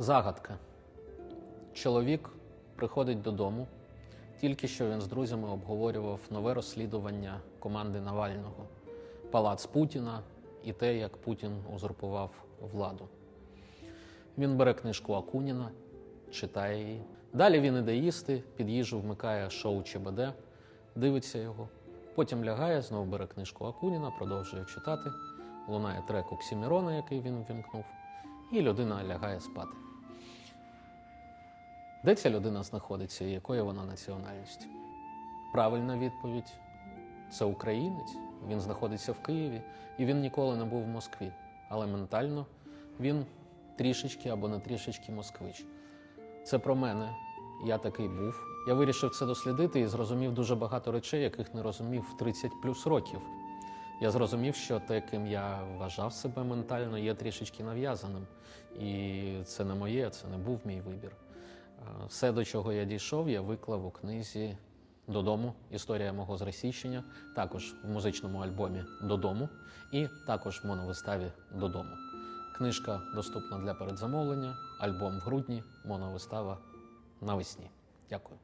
Загадка. Чоловік приходить додому. Тільки що він з друзями обговорював нове розслідування команди Навального, палац Путіна і те, як Путін узурпував владу. Він бере книжку Акуніна, читає її. Далі він іде їсти, під їжу вмикає шоу ЧБД, дивиться його. Потім лягає, знову бере книжку Акуніна, продовжує читати. Лунає трек Оксімірона, який він вімкнув, і людина лягає спати. Де ця людина знаходиться і якої вона національності? Правильна відповідь це українець. Він знаходиться в Києві і він ніколи не був в Москві. Але ментально він трішечки або не трішечки москвич. Це про мене. Я такий був. Я вирішив це дослідити і зрозумів дуже багато речей, яких не розумів в 30 плюс років. Я зрозумів, що те, ким я вважав себе ментально, є трішечки нав'язаним. І це не моє, це не був мій вибір. Все, до чого я дійшов, я виклав у книзі Додому. Історія мого зросійщення, також в музичному альбомі Додому і також в моновиставі Додому. Книжка доступна для передзамовлення, альбом в грудні, моновистава навесні. Дякую.